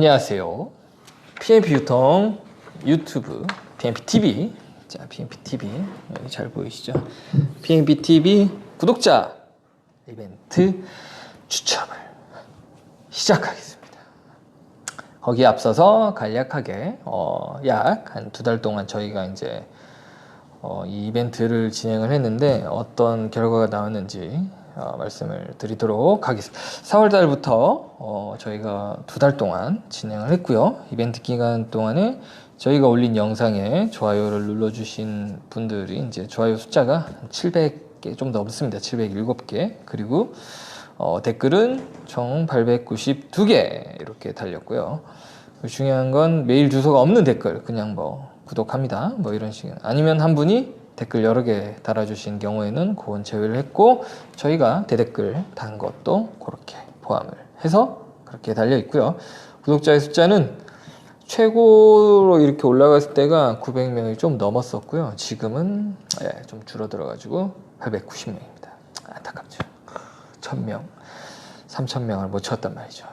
안녕하세요. PMP 유통 유튜브 PMP TV. 자, PMP TV 잘 보이시죠? PMP TV 구독자 이벤트 추첨을 시작하겠습니다. 거기에 앞서서 간략하게 어, 약 한 두 달 동안 저희가 이제 어, 이 이벤트를 진행을 했는데 어떤 결과가 나왔는지 어, 말씀을 드리도록 하겠습니다. 4월 달부터 어, 저희가 두 달 동안 진행을 했고요. 이벤트 기간 동안에 저희가 올린 영상에 좋아요를 눌러주신 분들이 이제 좋아요 숫자가 700개 좀 넘습니다. 707개. 그리고 어, 댓글은 총 892개 이렇게 달렸고요. 중요한 건 메일 주소가 없는 댓글 그냥 뭐 구독합니다 뭐 이런 식 아니면 한 분이 댓글 여러 개 달아주신 경우에는 그건 제외를 했고 저희가 대댓글 단 것도 그렇게 포함을 해서 그렇게 달려 있고요. 구독자의 숫자는 최고로 이렇게 올라갔을 때가 900명이 좀 넘었었고요. 지금은 예, 좀 줄어들어 가지고 890명입니다. 안타깝죠. 1000명 3000명을 못 쳤단 말이죠.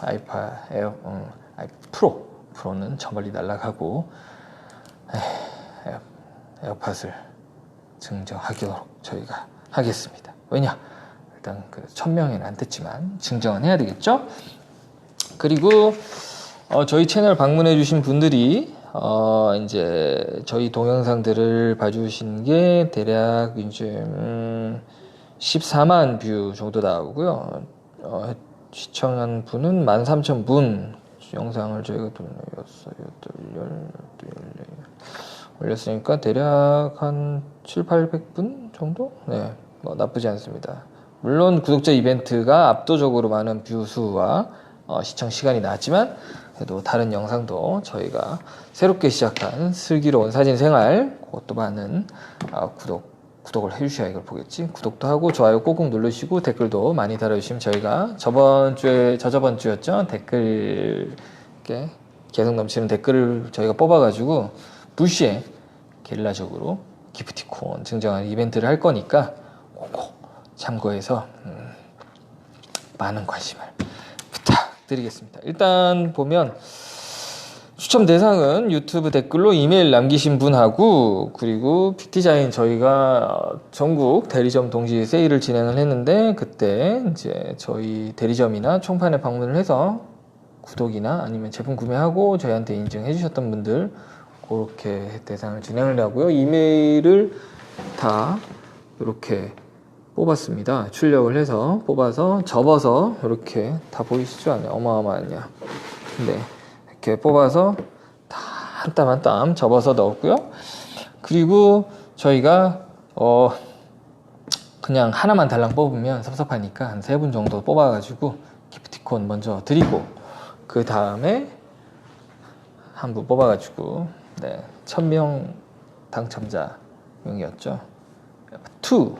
아이파 에어 음, 아이 프로. 프로는 저 멀리 날아가고 에어, 에어팟을 증정하도록 저희가 하겠습니다. 왜냐? 일단 그 1000명에는 안 됐지만 증정은 해야 되겠죠? 그리고 어, 저희 채널 방문해 주신 분들이 어, 이제 저희 동영상들을 봐주신 게 대략 이제 음, 14만 뷰 정도 나오고요. 어, 시청한 분은 13,000분 영상을 저희가 또 여섯, 여덟, 열, 열, 열, 올렸으니까 대략 한 7, 800분 정도? 네, 뭐 나쁘지 않습니다. 물론 구독자 이벤트가 압도적으로 많은 뷰 수와 어, 시청 시간이 나왔지만 그래도 다른 영상도 저희가 새롭게 시작한 슬기로운 사진 생활 그것도 많은 어, 구독 구독을 해주셔야 이걸 보겠지. 구독도 하고 좋아요 꼭꼭 누르시고 댓글도 많이 달아주시면 저희가 저번 주에 저저번 주였죠 댓글 이렇게 계속 넘치는 댓글을 저희가 뽑아가지고 무시에 게릴라적으로 기프티콘 증정하는 이벤트를 할 거니까 꼭 참고해서 음, 많은 관심을 부탁드리겠습니다. 일단 보면 추첨 대상은 유튜브 댓글로 이메일 남기신 분하고 그리고 픽디자인 저희가 전국 대리점 동시 세일을 진행을 했는데 그때 이제 저희 대리점이나 총판에 방문을 해서 구독이나 아니면 제품 구매하고 저희한테 인증해 주셨던 분들 그렇게 대상을 진행을 하고요. 이메일을 다 이렇게 뽑았습니다. 출력을 해서 뽑아서 접어서 이렇게 다 보이시죠? 어마어마하냐. 네. 이렇게 뽑아서 다 한 땀 한 땀 접어서 넣었고요. 그리고 저희가 어 그냥 하나만 달랑 뽑으면 섭섭하니까 한 세 분 정도 뽑아가지고 기프티콘 먼저 드리고 그 다음에 한 분 뽑아가지고 네, 1000명 당첨자명이었죠. 에어팟2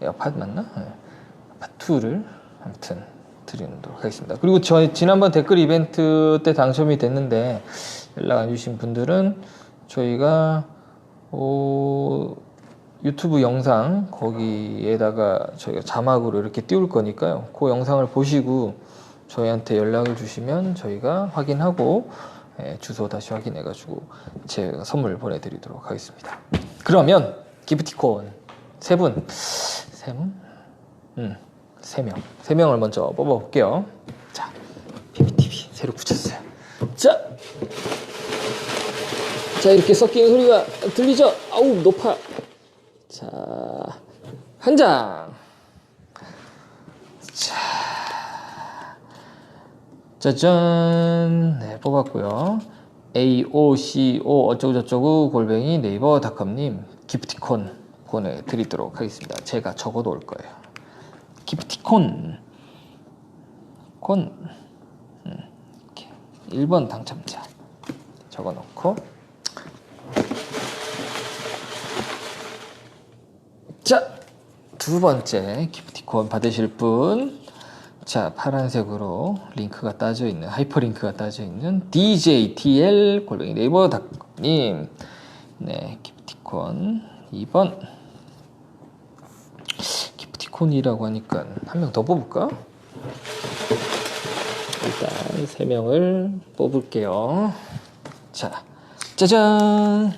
에어팟 맞나? 네. 에어팟2를 아무튼 드리도록 하겠습니다. 그리고 저 지난번 댓글 이벤트 때 당첨이 됐는데 연락 안 주신 분들은 저희가 어, 유튜브 영상 거기에다가 저희가 자막으로 이렇게 띄울 거니까요. 그 영상을 보시고 저희한테 연락을 주시면 저희가 확인하고 예, 주소 다시 확인해가지고 제가 선물 보내드리도록 하겠습니다. 그러면 기프티콘 세 분, 세 분, 음, 세 명, 세 명을 먼저 뽑아볼게요. 자, PPTV 새로 붙였어요. 자, 자 이렇게 섞이는 소리가 들리죠? 아우 높아. 자, 한 장. 짜잔 네 뽑았고요. AOCO 어쩌고저쩌고 골뱅이 네이버닷컴님 기프티콘 보내드리도록 하겠습니다. 제가 적어 놓을 거예요. 기프티콘. 콘. 음, 이렇게. 1번 당첨자 적어 놓고. 자 두 번째 기프티콘 받으실 분 자, 파란색으로 링크가 따져 있는, 하이퍼링크가 따져 있는 DJTL 골뱅이 네이버 닷님. 네, 기프티콘 2번. 기프티콘이라고 하니까 한 명 더 뽑을까? 일단 세 명을 뽑을게요. 자, 짜잔.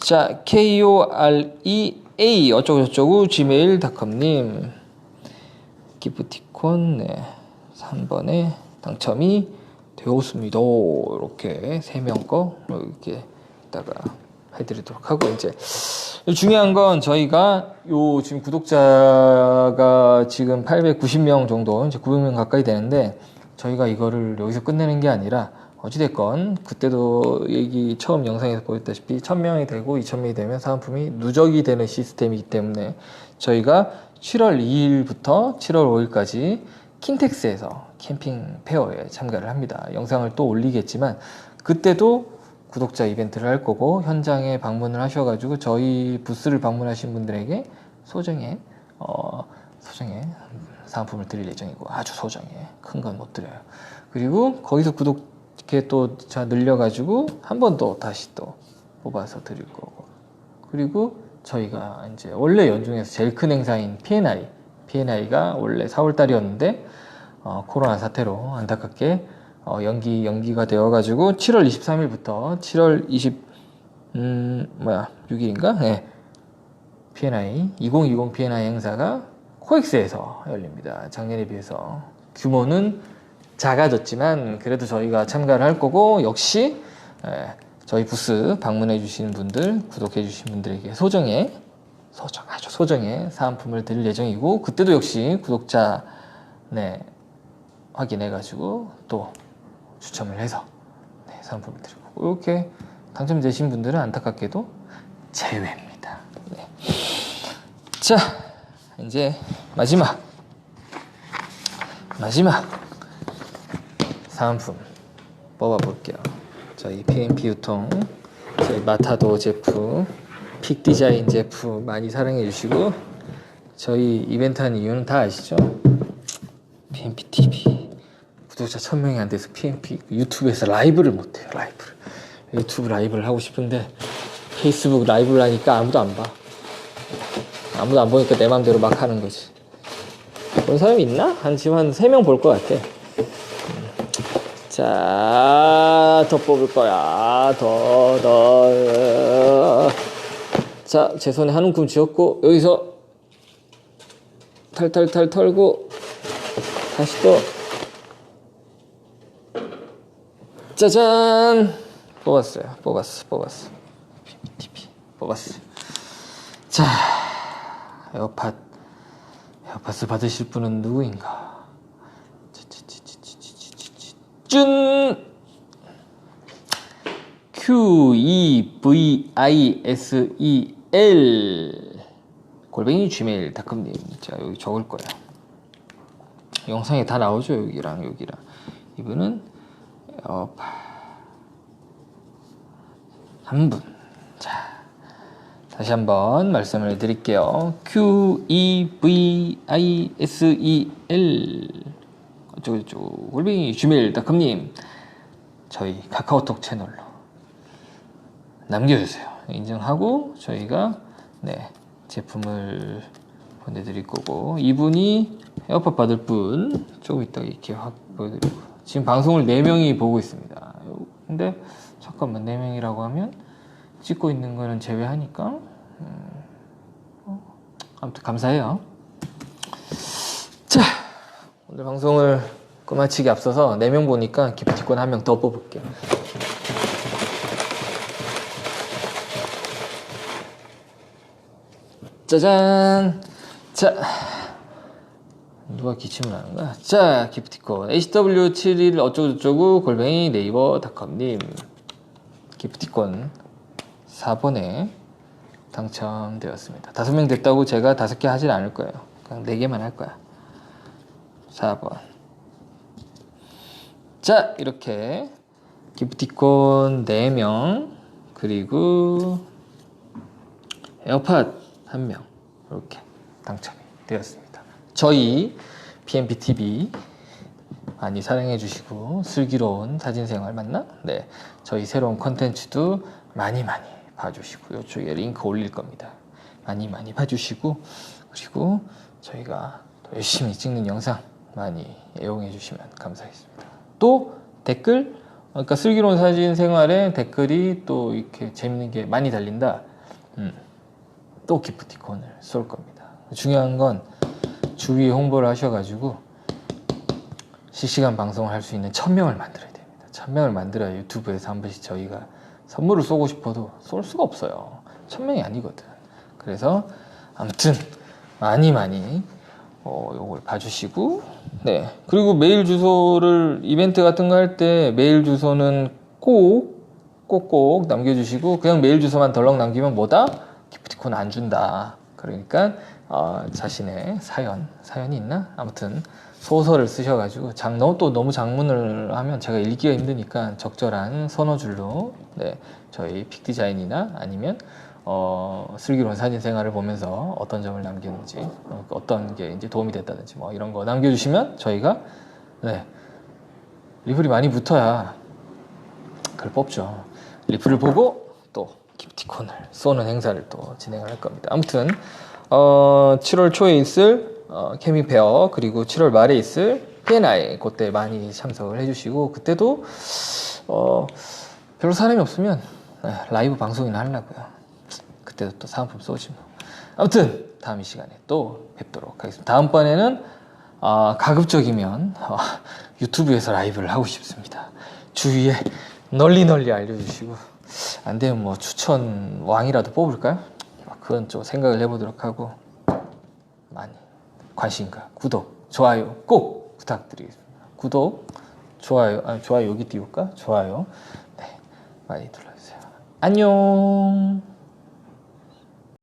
자, K O R E A 어쩌고 저쩌고 gmail.com님 기프티콘 네 3번에 당첨이 되었습니다. 이렇게 세명거 이렇게 이따가 해드리도록 하고 이제 중요한 건 저희가 요 지금 구독자가 지금 890명 정도 이제 900명 가까이 되는데 저희가 이거를 여기서 끝내는 게 아니라 어찌됐건 그때도 얘기 처음 영상에서 보였다시피 1000명이 되고 2000명이 되면 사은품이 누적이 되는 시스템이기 때문에 저희가 7월 2일부터 7월 5일까지 킨텍스에서 캠핑 페어에 참가를 합니다. 영상을 또 올리겠지만 그때도 구독자 이벤트를 할 거고 현장에 방문을 하셔가지고 저희 부스를 방문하신 분들에게 소정의 어, 소정의 사은품을 드릴 예정이고 아주 소정의 큰 건 못 드려요. 그리고 거기서 구독 이렇게 또자 늘려가지고 한 번 더 다시 또 뽑아서 드릴 거고 그리고 저희가 이제 원래 연중에서 제일 큰 행사인 P&I P&I가 원래 4월 달이었는데 어, 코로나 사태로 안타깝게 어, 연기 연기가 되어가지고 7월 23일부터 7월 20 음, 뭐야 6일인가? 네. P&I 2020 P&I 행사가 코엑스에서 열립니다. 작년에 비해서 규모는 작아졌지만 그래도 저희가 참가를 할 거고 역시 에, 저희 부스 방문해 주시는 분들 구독해 주신 분들에게 소정의 소정 아주 소정의 사은품을 드릴 예정이고 그때도 역시 구독자 네 확인해 가지고 또 추첨을 해서 네, 사은품을 드리고 이렇게 당첨되신 분들은 안타깝게도 제외입니다. 네. 자 이제 마지막 마지막 사은품 뽑아볼게요. 저희 PMP 유통, 저희 마타도 제품, 픽 디자인 제품 많이 사랑해 주시고 저희 이벤트 하는 이유는 다 아시죠? PMP TV 구독자 1000명이 안 돼서 PMP 유튜브에서 라이브를 못 해요. 라이브를 유튜브 라이브를 하고 싶은데 페이스북 라이브를 하니까 아무도 안 봐. 아무도 안 보니까 내 맘대로 막 하는 거지. 그런 사람이 있나? 한 지금 한 3명 볼 것 같아. 자, 더 뽑을 거야. 더, 더. 자, 제 손에 한 움큼 쥐었고, 여기서 탈탈탈 털고, 다시 또, 짜잔! 뽑았어요. 뽑았어, 뽑았어. PPTP. 뽑았어요. 자, 에어팟. 에어팟을 받으실 분은 누구인가? 준 Q E V I S E L 골뱅이 gmail.com님 자 여기 적을 거야. 영상에 다 나오죠 여기랑 여기랑 이분은 어, 한 분. 자 다시 한번 말씀을 드릴게요. Q E V I S E L 어쩌고 저쩌고 골뱅이 gmail.com님 저희 카카오톡 채널로 남겨주세요. 인증하고 저희가 네 제품을 보내드릴 거고 이분이 에어팟 받을 분 조금 이따 이렇게 확 보여드리고 지금 방송을 4명이 보고 있습니다. 근데 잠깐만 4명이라고 하면 찍고 있는 거는 제외하니까 음, 어, 아무튼 감사해요. 자 오늘 방송을 끝마치기 앞서서 4명 보니까 기프티콘 한 명 더 뽑을게요. 짜잔! 자, 누가 기침을 하는 거야? 자, 기프티콘. HW71 어쩌고저쩌고 골뱅이 네이버 닷컴님. 기프티콘 4번에 당첨되었습니다. 다섯 명 됐다고 제가 다섯 개 하진 않을 거예요. 그냥 네 개만 할 거야. 4번. 자, 이렇게 기프티콘 4명, 그리고 에어팟 1명, 이렇게 당첨이 되었습니다. 저희 PMPTV 많이 사랑해 주시고 슬기로운 사진 생활 맞나? 네. 저희 새로운 컨텐츠도 많이 많이 봐주시고 이쪽에 링크 올릴 겁니다. 많이 많이 봐주시고 그리고 저희가 더 열심히 찍는 영상 많이 애용해 주시면 감사하겠습니다. 또 댓글 그러니까 슬기로운 사진 생활에 댓글이 또 이렇게 재밌는 게 많이 달린다. 음, 또 기프티콘을 쏠 겁니다. 중요한 건 주위에 홍보를 하셔가지고 실시간 방송을 할 수 있는 1000명을 만들어야 됩니다. 1000명을 만들어야 유튜브에서 한 번씩 저희가 선물을 쏘고 싶어도 쏠 수가 없어요. 1000명이 아니거든. 그래서 아무튼 많이 많이 어, 요걸 봐주시고 네 그리고 메일 주소를 이벤트 같은 거 할 때 메일 주소는 꼭 꼭꼭 남겨주시고 그냥 메일 주소만 덜렁 남기면 뭐다 기프티콘 안 준다. 그러니까 어, 자신의 사연 사연이 있나? 아무튼 소설을 쓰셔가지고 장 너무 또 너무 장문을 하면 제가 읽기가 힘드니까 적절한 선어줄로 네 저희 픽 디자인이나 아니면 어, 슬기로운 사진 생활을 보면서 어떤 점을 남겼는지 어, 어떤 게 이제 도움이 됐다든지 뭐 이런 거 남겨주시면 저희가 네 리플이 많이 붙어야 그걸 뽑죠. 리플을 보고 또 기프티콘을 쏘는 행사를 또 진행을 할 겁니다 아무튼 어, 7월 초에 있을 어, 케미 페어 그리고 7월 말에 있을 P&I 그때 많이 참석을 해주시고 그때도 어, 별로 사람이 없으면 네, 라이브 방송이나 하려고요 그때도 또 사은품 쏘지 뭐. 아무튼 다음 이 시간에 또 뵙도록 하겠습니다. 다음번에는 아, 가급적이면 어, 유튜브에서 라이브를 하고 싶습니다. 주위에 널리 널리 알려주시고 안 되면 뭐 추천 왕이라도 뽑을까요? 아, 그건 좀 생각을 해보도록 하고 많이 관심과 구독, 좋아요 꼭 부탁드리겠습니다. 구독, 좋아요, 아, 좋아요 여기 띄울까? 좋아요, 네 많이 눌러주세요. 안녕.